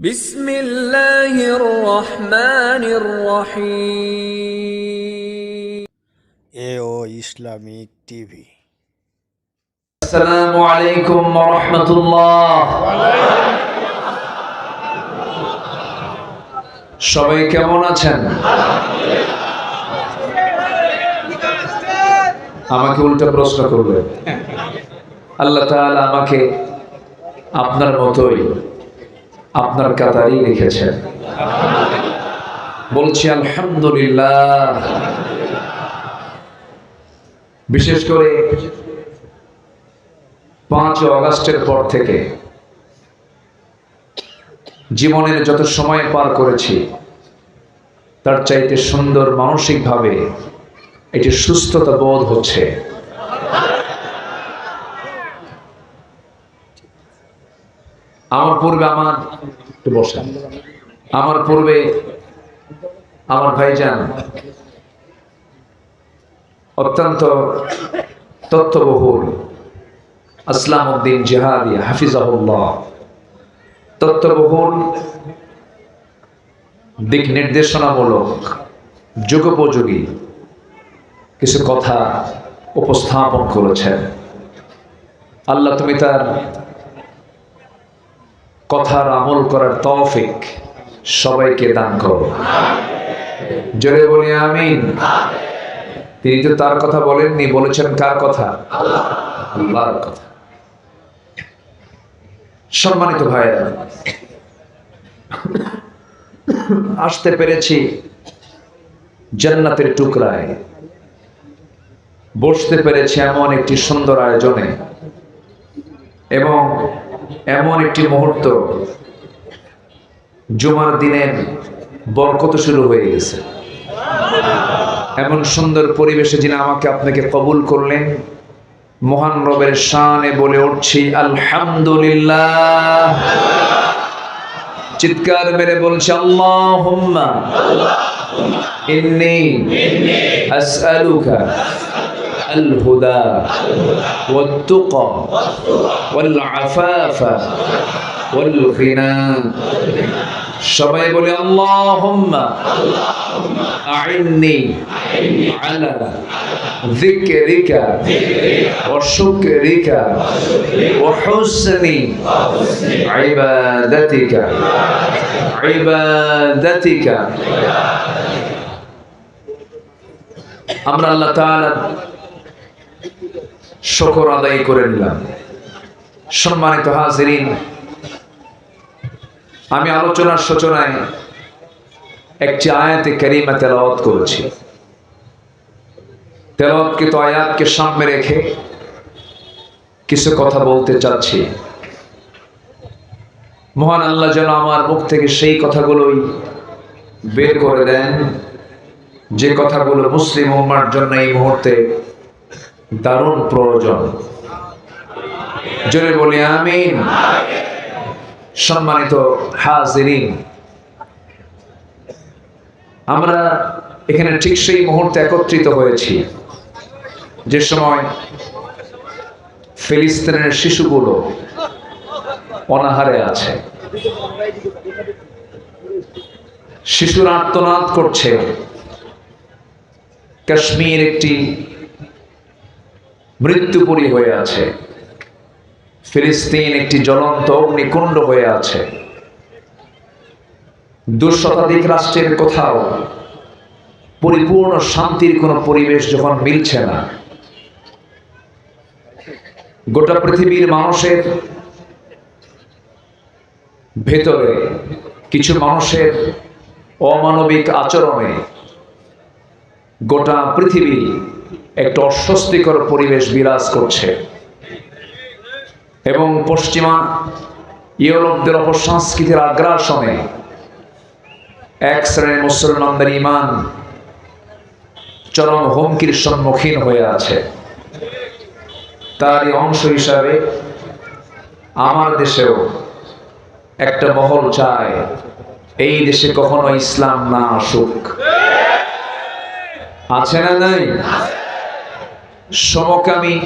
বিসমিল্লাহির রহমানির সবাই কেমন আছেন? আমাকে উল্টা প্রশ্ন করবে আল্লাহ তাআলা আমাকে আপনার মতোই আপনার কাতারই রেখেছেন বলছি, আলহামদুলিল্লাহ। বিশেষ করে পাঁচ অগাস্টের পর থেকে জীবনের যত সময় পার করেছি, তার চাইতে সুন্দর মানসিকভাবে এটি সুস্থতা বোধ হচ্ছে। আমার পূর্বে আমার একটু বসেন। আমার পূর্বে আমার ভাইজান অত্যন্ত তত্ত্ববহুল আসলাম উদ্দিন জেহাদি, হাফিজাহুল্লাহ। তত্ত্ববহুল, দিক নির্দেশনামূলক, যুগোপযোগী কিছু কথা উপস্থাপন করেছেন। আল্লাহ তুমি তার কথার আমল করার তৌফিক সবাইকে দান করো জোরে বলি আমিন। তিনি তো তার কথা বলেননি, বলেছেন কার কথা? আল্লাহর কথা। সম্মানিত ভাইরা আসতে পেরেছি জান্নাতের টুকরায়। বসতে পেরেছি এমন একটি সুন্দর আয়োজনে। এবং এমন একটি মুহূর্ত, জুমার দিনের বরকত শুরু হয়ে গেছে। এমন সুন্দর পরিবেশে যিনি আমাকে আপনাকে কবুল করলেন, মহান রবের শানে বলে উঠছি, আলহামদুলিল্লাহ। চিৎকার মেরে বলছে, আল্লাহুম্মা। ইন্নি। আসআলুকা। الهدى والتقى والعفاف والغنى সবাই বলে আল্লাহুম্মা আইন্নি আলা ذكرك وشكرك وحسن عبادتك عبادتك আমরা আল্লাহ তাআলা শুকর আদায় করে নিলাম। সম্মানিত হাজিরিন, আমি আলোচনার সূচনায় একটি আয়াতে কারিমা তেলাওয়াত করেছি। তেলাওয়াতকৃত আয়াতকে সামনে রেখে কিছু কথা বলতে চাচ্ছি। মহান আল্লাহ যেন আমার মুখ থেকে সেই কথাগুলোই বের করে দেন, যে কথাগুলো মুসলিম উম্মার জন্য এই মুহূর্তে দারুণ প্রয়োজন। জোরে বলি, আমিন। সম্মানিত হাজিরিন। আমরা এখানে ঠিক সেই মুহূর্তে একত্রিত হয়েছি। যে সময় ফিলিস্তিনের শিশুগুলো অনাহারে আছে। শিশুরা আর্তনাদ করছে। কাশ্মীর একটি মৃত্যুপুরী হয়ে আছে। ফিলিস্তিন একটি জ্বলন্ত অগ্নিকুণ্ড হয়ে আছে। দু শতাধিক রাষ্ট্রের কোথাও পরিপূর্ণ শান্তির কোনো পরিবেশ যখন মিলছে না, গোটা পৃথিবীর মানুষের ভেতরে কিছু মানুষের অমানবিক আচরণে গোটা পৃথিবী একটা অস্বস্তিকর পরিবেশ বিরাজ করছে। এবং পশ্চিমা ইউরোপদের অপসংস্কৃতির আগ্রাসনে এক শ্রেণির মুসলমানদের ইমান চরম হুমকির সম্মুখীন হয়ে আছে। তারই অংশ হিসাবে আমার দেশেও একটা মহল চায়, এই দেশে কখনো ইসলাম না আসুক। আছে না নাই? সমকামী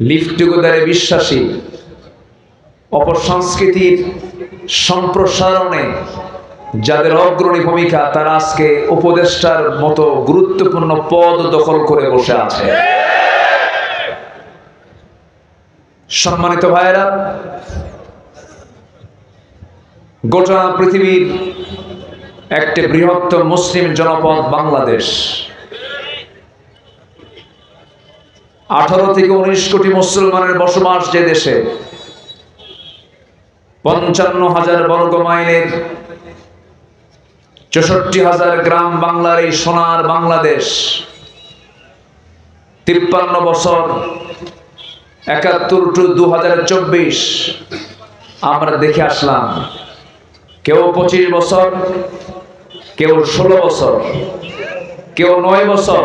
লিফট টুগেদারে বিশ্বাসী অপসংস্কৃতির সম্প্রসারণে যাদের অগ্রণী ভূমিকা তারা আজকে উপদেষ্টার মতো গুরুত্বপূর্ণ পদ দখল করে বসে আছে। সম্মানিত ভাইয়েরা, গোটা পৃথিবীর একটি বৃহত্তম মুসলিম জনপদ বাংলাদেশ। আঠারো থেকে উনিশ কোটি মুসলমানের বসবাস যে দেশে, পঞ্চান্ন হাজার বর্গ মাইলের চৌষট্টি হাজার গ্রাম বাংলার এই সোনার বাংলাদেশ, তিপ্পান্ন বছর একাত্তর টু দু হাজার চব্বিশ, আমরা দেখে আসলাম, কেউ পঁচিশ বছর, কেউ ষোলো বছর, কেউ নয় বছর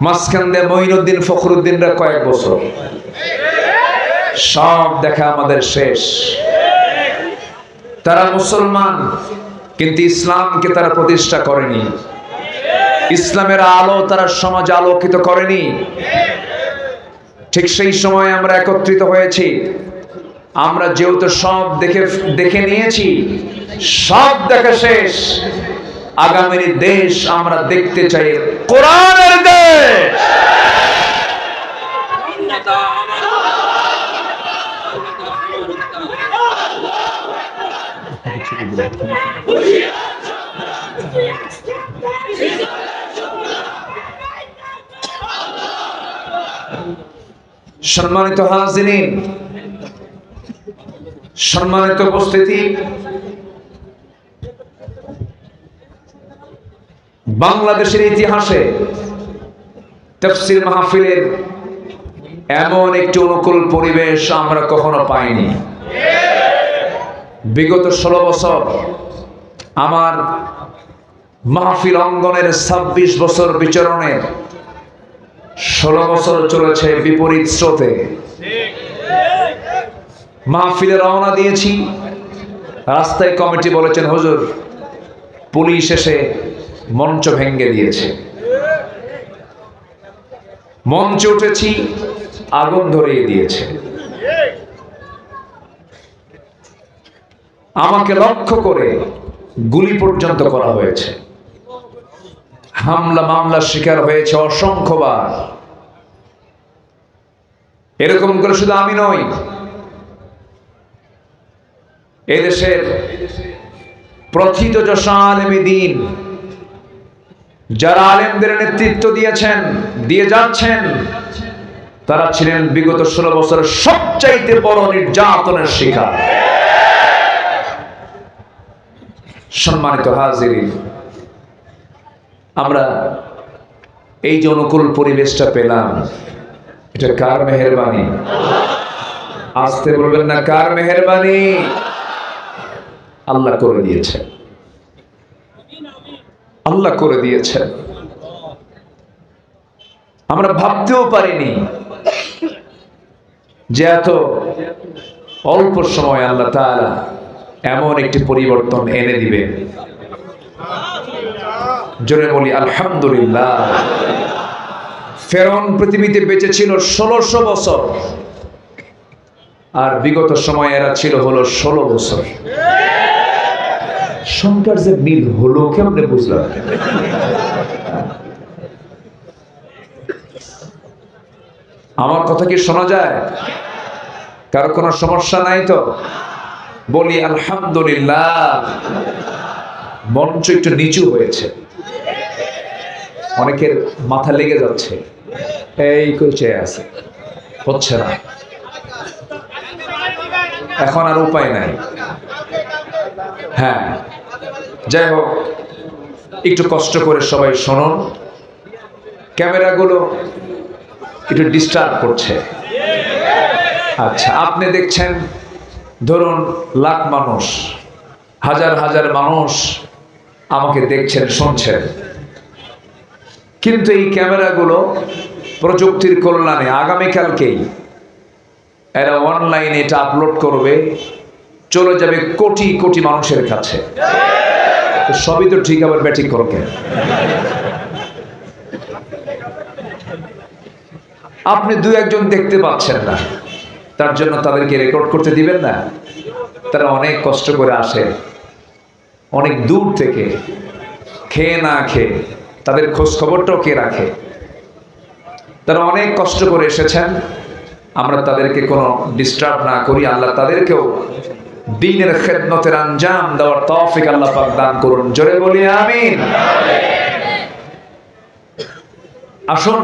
মাঝখান দিয়ে মঈনুদ্দিন ফখরুদ্দিনরা কয়েক বছর। সব দেখা আমাদের শেষ। তারা মুসলমান, কিন্তু ইসলামকে তারা প্রতিষ্ঠা করেনি। ইসলামের আলো তারা সমাজে আলোকিত করেনি। ঠিক সেই সময় আমরা একত্রিত হয়েছি। আমরা যেহেতু সব দেখে দেখে নিয়েছি, সব দেখা শেষ। আগামীর দেশ আমরা দেখতে চাই। কোরআনের দেশ! সম্মানিত হাজিরিন সম্মানিত উপস্থিতি। বাংলাদেশের ইতিহাসে তফসির মাহফিলের এমন একটি অনুকূল পরিবেশ আমরা কখনো পাইনি। বিগত ষোলো বছর আমার মাহফিল অঙ্গনের ছাব্বিশ বছর বিচরণের ষোলো বছর চলেছে বিপরীত স্রোতে। মাহফিলে রওনা দিয়েছি। রাস্তায় কমিটি বলেছেন, হুজুর, পুলিশ এসে মঞ্চ ভেঙ্গে দিয়েছে। মঞ্চে উঠেছি, আগুন ধরিয়ে দিয়েছে। আমাকে লক্ষ্য করে গুলি পর্যন্ত করা হয়েছে। হামলা মামলার শিকার হয়েছে অসংখ্যবার। এরকম করে শুধু আমি নই, এদেশের প্রথিত যশা আলেমী দিন যারা আলেমদের নেতৃত্ব দিয়েছেন, দিয়ে যাচ্ছেন, তারা ছিলেন বিগত ষোলো বছরের সবচাইতে বড় নির্যাতনের শিকার। সম্মানিত হাজির আমরা এই যে অনুকূল পরিবেশটা পেলাম এটা কার মেহরবানি? আসতে বলবেন না কার মেহরবানি? আল্লাহ করে দিয়েছে। আল্লাহ করে দিয়েছে আমরা ভাবতেও পারিনি যে এত অল্প সময় আল্লাহ তাআলা এমন একটি পরিবর্তন এনে দিবে। জোরে বলি, আলহামদুলিল্লাহ। ফেরন পৃথিবীতে বেঁচে ছিল ষোলোশো বছর, আর বিগত সময় এরা ছিল হলো ষোলো বছর। সংখ্যার যে মিল হলো কেমনে বুঝলাম? আমার কথা কি শোনা যায়? কারও কোনো সমস্যা নাই তো? বলি, আলহামদুলিল্লাহ। মঞ্চ একটু নিচু হয়েছে। অনেকের মাথা লেগে যাচ্ছে। এই করছে আছে। হচ্ছে না। এখন আর উপায় নাই। হ্যাঁ। যাই হোক একটু কষ্ট করে সবাই শুনুন। ক্যামেরাগুলো একটু ডিস্টার্ব করছে। আচ্ছা আপনি দেখছেন, ধরুন, লাখ মানুষ, হাজার হাজার মানুষ আমাকে দেখছেন, শুনছেন। কিন্তু এই ক্যামেরাগুলো প্রযুক্তির কল্যাণে, আগামীকালকেই এরা অনলাইনে এটা আপলোড করবে, চলে যাবে কোটি কোটি মানুষের কাছে। তো সবই তো ঠিক, আবার ব্যাটিং করো কেন আপনি দু একজন দেখতে পাচ্ছেন না। তার জন্য তাদেরকে রেকর্ড করতে দিবেন না। তারা অনেক কষ্ট করে আসে। অনেক দূর থেকে। খেয়ে না খেয়ে। তাদের খোঁজ খবরটাও কে রাখে? তারা অনেক কষ্ট করে এসেছেন। আমরা তাদেরকে কোনো ডিস্টার্ব না করি। আল্লাহ তাদেরকেও দিনের খেদমতের আঞ্জাম দেওয়ার তৌফিক আল্লাহ পাক দান করুন। জোরে বলি, আমিন। আসুন,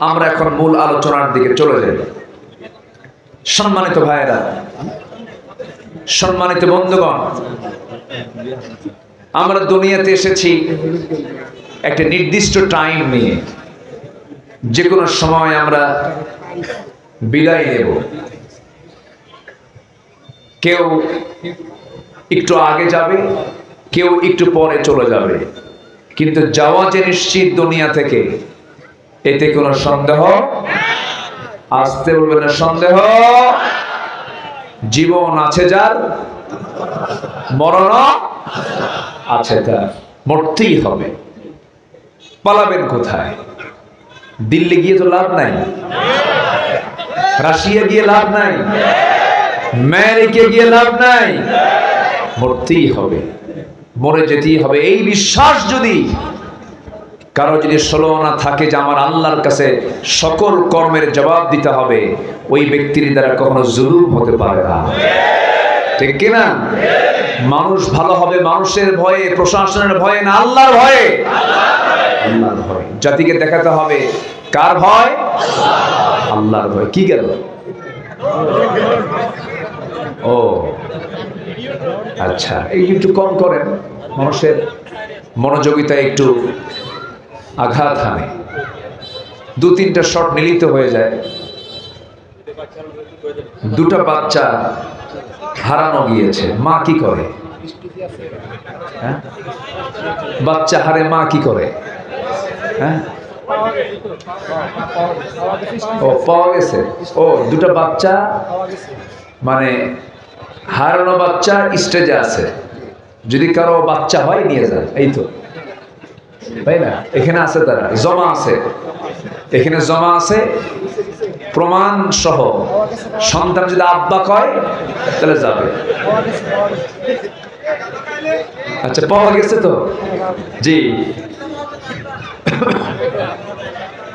আমরা এখন মূল আলোচনার দিকে চলে যাই। সম্মানিত ভাইয়েরা, সম্মানিত বন্ধুগণ, আমরা দুনিয়াতে এসেছি একটা নির্দিষ্ট টাইম নিয়ে। যে কোনো সময় আমরা বিদায় নেব। কেউ একটু আগে যাবে, কেউ একটু পরে চলে যাবে। কিন্তু যাওয়া যে নিশ্চিত দুনিয়া থেকে, এতে কোনো সন্দেহ? আসতে বলবে না সন্দেহ? জীবন আছে যার, মরণ আছে তার। মরতেই হবে। পালাবেন কোথায়? দিল্লি গিয়ে তো লাভ নাই। রাশিয়া গিয়ে লাভ নাই। আমেরিকা গিয়ে লাভ নাই। মরতেই হবে। মরে যেতেই হবে। এই বিশ্বাস যদি কারও যদি ষোলো না থাকে যে আমার আল্লাহর কাছে সকল কর্মের জবাব দিতে হবে, ওই ব্যক্তির দ্বারা কখনো জুলুম হতে পারে না। ঠিক কিনা? মানুষ ভালো হবে মানুষের ভয়ে, প্রশাসনের ভয়ে না আল্লাহর ভয়ে? আল্লাহর ভয়। জাতিকে দেখাতে হবে কার ভয়? আল্লাহর ভয়। কি গেল? ও আচ্ছা। এই একটু কম করেন মানুষের মনোযোগিতা একটু আঘাত হানে। দু তিনটা শট মিলিত হয়ে যায়। দুটা বাচ্চা হারানো গিয়েছে মা কি করে? হ্যাঁ? বাচ্চা হারে মা কি করে? হ্যাঁ? ও পাওয়া গেছে। ও দুটা বাচ্চা মানে হারানো বাচ্চা স্টেজে আছে। যদি কারও বাচ্চা হয়, নিয়ে যান। এই তো। তাই না? এখানে আছে তারা। জমা আছে। এখানে জমা আছে, প্রমাণ সহ। সন্তান যদি আব্বা কয়, তাহলে যাবে। আচ্ছা পাওয়া গেছে তো? জি।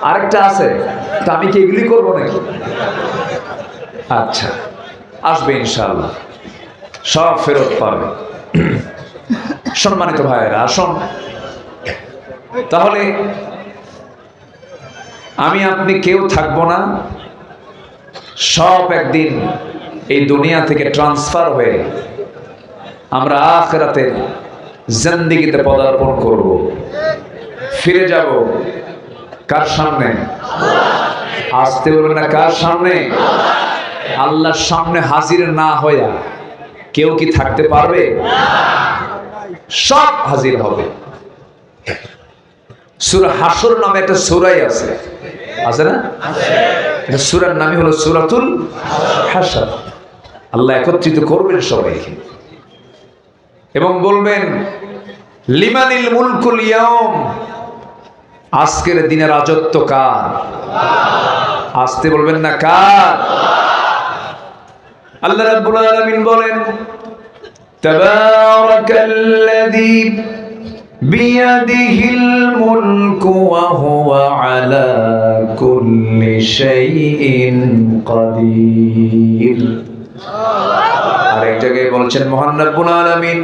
আরেকটা আছে। তা আমি কি এগুলি করব নাকি? আচ্ছা আসবে ইনশাআল্লাহ। সব ফেরত পাবে। সম্মানিত ভাইয়েরা, আসুন। তাহলে আমি আপনি কেউ থাকব না। সব একদিন এই দুনিয়া থেকে ট্রান্সফার হয়ে আমরা আখরাতের জিন্দিগিতে পদার্পণ করব। ফিরে যাব কার সামনে? আসতে বলবেন না কার সামনে? আল্লাহর সামনে হাজির না হইয়া। কেউ কি থাকতে পারবে? সব হাজির হবে। সুরা হাসর নামে একটা সুরাই আছে। আছে না? সুরার নামই হলো সুরাতুল হাসর। আল্লাহ একত্রিত করবেন সবাইকে। এবং বলবেন, লিমানিল মুলকুল ইয়াউম, আজকের দিনে রাজত্ব কার? আসতে বলবেন না কার? আল্লাহ রাব্বুল আলামিন বলেন তাবারাকাল্লাযী বিয়াদিহিল মুলকু ওয়া হুয়া আলা কুল্লি শাইইন কাদির আরেক জায়গায় বলছেন মহান রব্বুল আলামিন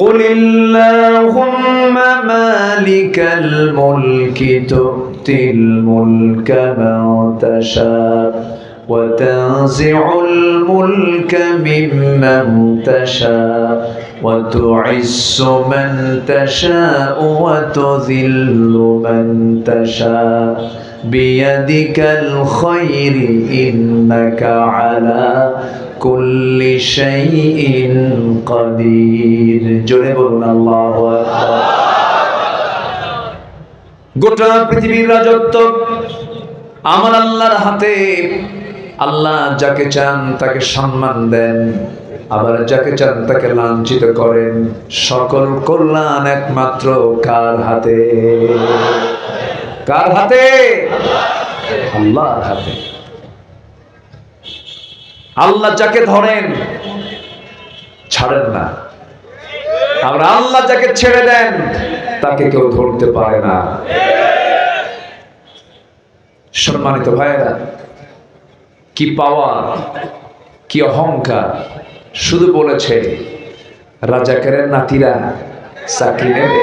قل اللهم مالك الملك تؤتي الملك من تشاء وتنزع الملك ممن تشاء وتعز من تشاء وتذل من تشاء بيدك الخير إنك على كل شيء قدير জোরে বলুন আল্লাহু আকবার গোটা পৃথিবীর রাজত্ব আমার আল্লাহর হাতে আল্লাহ যাকে চান তাকে সম্মান দেন, আবার যাকে চান তাকে লাঞ্ছিত করেন। সকল কল্যাণ একমাত্র কার হাতে? কার হাতে? আল্লাহর হাতে। আল্লাহ যাকে ধরেন, ছাড়েন না। আমরা আল্লাহ যাকে ছেড়ে দেন, তাকে কেউ ধরতে পারে না। সম্মানিত ভাইয়েরা কি পাওয়ার, কি অহংকার। শুধু বলেছে, রাজাকারের নাতিরা চাকরি নেবে।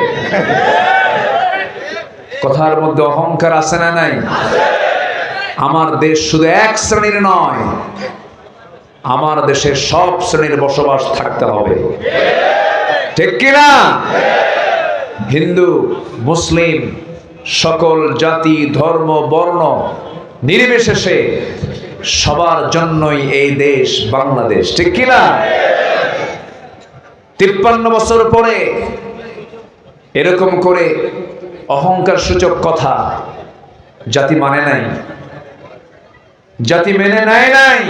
কথার মধ্যে অহংকার আছে না নাই? আমার দেশ শুধু এক শ্রেণির নয়, আমার দেশে সব শ্রেণির বসবাস থাকতে হবে। ঠিক কিনা? হিন্দু, মুসলিম, সকল জাতি, ধর্ম, বর্ণ নির্বিশেষে সবার জন্যই এই দেশ বাংলাদেশ, ঠিক কিনা? তিপ্পান্ন বছর পরে এরকম করে অহংকার সূচক কথা জাতি মানে নাই, জাতি মেনে নেয় নাই।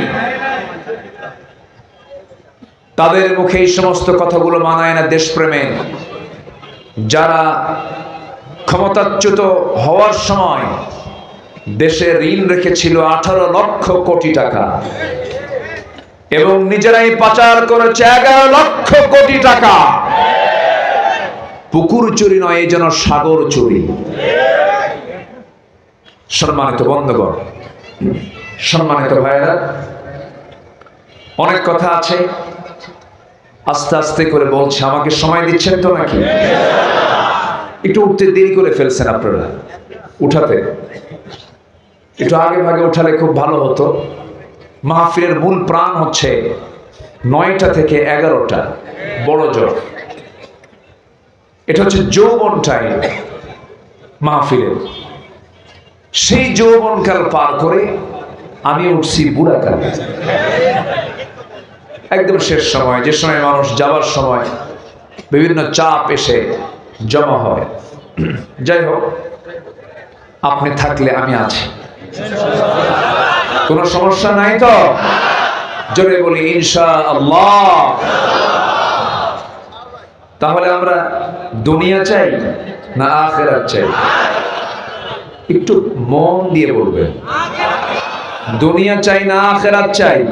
তাদের মুখে এই সমস্ত কথাগুলো মানায় না দেশপ্রেমে। যারা ক্ষমতাচ্যুত হওয়ার সময় দেশে ঋণ রেখেছিল আঠারো লক্ষ কোটি টাকা এবং নিজেরাই পাচার করেছে এগারো লক্ষ কোটি টাকা। পুকুর চুরি নয়, এই যেন সাগর চুরি। সম্মানিত বন্ধগণ, সম্মানিত ভাইয়েরা, অনেক কথা আছে। আস্তে আস্তে করে বলছে, আমাকে সময় দিচ্ছেন তো নাকি? একটু উঠতে দেরি করে ফেলছেন আপনারা। উঠাতে। একটু আগে ভাগে উঠালে খুব ভালো হতো। মাহফিলের মূল প্রাণ হচ্ছে নয়টা থেকে এগারোটা, বড় জোর। এটা হচ্ছে যৌবন টাইম মাহফিলের সেই যৌবনকাল পার করে আমি উঠছি বুড়াকাল। একদম শেষ সময়, যে সময় মানুষ যাবার সময় বিভিন্ন চাপ এসে জমা হয়। যাই হোক, আপনি থাকলে আমি আছি। কোনো সমস্যা নাই তো? জোরে বলি ইনশা আল্লাহ তাহলে আমরা দুনিয়া চাই না আখেরাত চাই? একটু মন দিয়ে বলবেন। দুনিয়া চাই না আখেরাত চাই?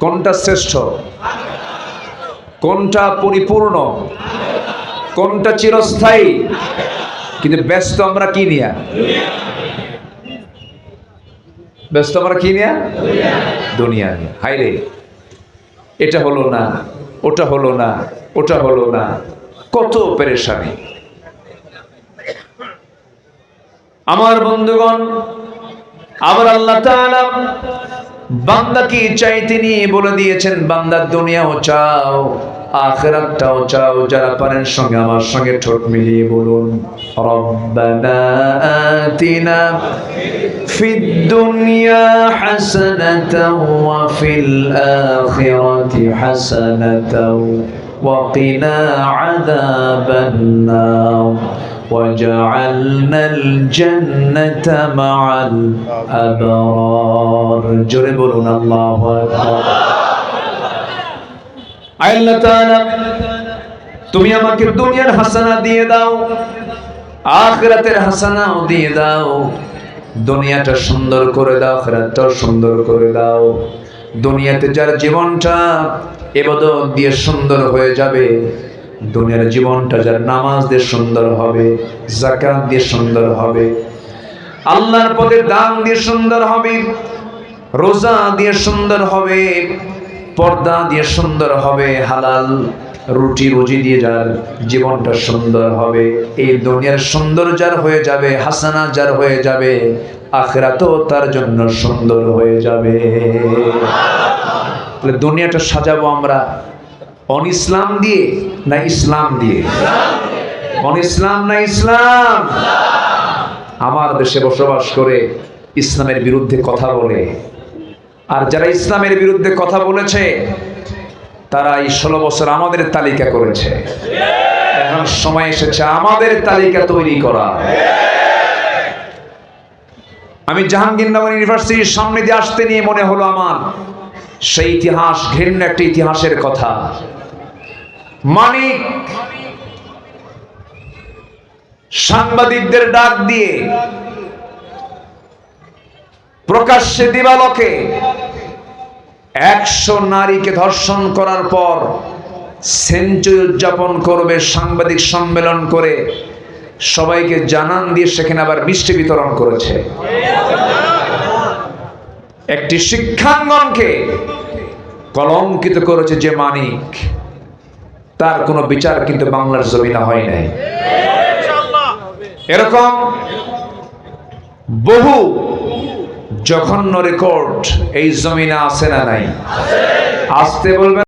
কোনটা শ্রেষ্ঠ? কোনটা পরিপূর্ণ? কোনটা চিরস্থায়ী? কিন্তু ব্যস্ত আমরা কি নিয়া? ব্যস্ত আমরা কি নিয়া? দুনিয়া নিয়ে। হাই রে এটা হলো না, ওটা হলো না, ওটা হলো না। কত পেরেশানি। আমার বন্ধুগণ আবার আল্লাহ বান্দা কি চাই তিনি বলে দিয়েছেন বান্দার দুনিয়াও চাও। আখেরাতটাও চাও যারা পারেন সঙ্গে আমার সঙ্গে ঠোঁট মিলিয়ে বলুন রব্বানা আতিনা ফিদ দুনিয়া হাসানাতাও ওয়া ফিল আখিরাতি হাসানাতাও وقنا عذاب النار وجعلنا الجنة مع الأبرار جربنا الله أكبر তুমি আমাকে দুনিয়ার হাসানা দিয়ে দাও, আখিরাতের হাসানাও দিয়ে দাও। দুনিয়াটা সুন্দর করে দাও, আখিরাতটাও সুন্দর করে দাও। দুনিয়াতে যার জীবনটা এবাদত দিয়ে সুন্দর হয়ে যাবে, দুনিয়ার জীবনটা যার নামাজ দিয়ে সুন্দর হবে জাকাত দিয়ে সুন্দর হবে, আল্লাহর পথে দান দিয়ে সুন্দর হবে, রোজা দিয়ে সুন্দর হবে পর্দা দিয়ে সুন্দর হবে, হালাল রুটি রুজি দিয়ে যার জীবনটা সুন্দর হবে, এই দুনিয়ার সুন্দর যার হয়ে যাবে, হাসানা যার হয়ে যাবে, আখেরাতও তার জন্য সুন্দর হয়ে যাবে। তাহলে দুনিয়াটা সাজাবো আমরা, অন ইসলাম দিয়ে না ইসলাম দিয়ে? অন ইসলাম না ইসলাম? আমার দেশে বসবাস করে ইসলামের বিরুদ্ধে কথা বলে আর যারা ইসলামের বিরুদ্ধে কথা বলেছে, তারা এই ষোলো বছর আমাদের তালিকা করেছে। এখন সময় এসেছে আমাদের তালিকা তৈরি করা আমি জাহাঙ্গীরনগর ইউনিভার্সিটির সামনে দিয়ে আসতে নিয়ে মনে হলো আমার, সেই ইতিহাস ঘৃণ্য একটা ইতিহাসের কথা। মানিক, সাংবাদিকদের ডাক দিয়ে প্রকাশ্যে দিবালকে একশো নারীকে ধর্ষণ করার পর সেঞ্চুরি উদযাপন করবে, সাংবাদিক সম্মেলন করে, সবাইকে জানান দিয়ে সেখানে আবার মিষ্টি বিতরণ করেছে। একটি শিক্ষাঙ্গনকে কলঙ্কিত করেছে যে মানিক, তার কোনো বিচার কিন্তু বাংলার জমিনা হয় নাই। এরকম বহু জঘন্য রেকর্ড এই জমিনে আছে না নাই? আসতে বলবেন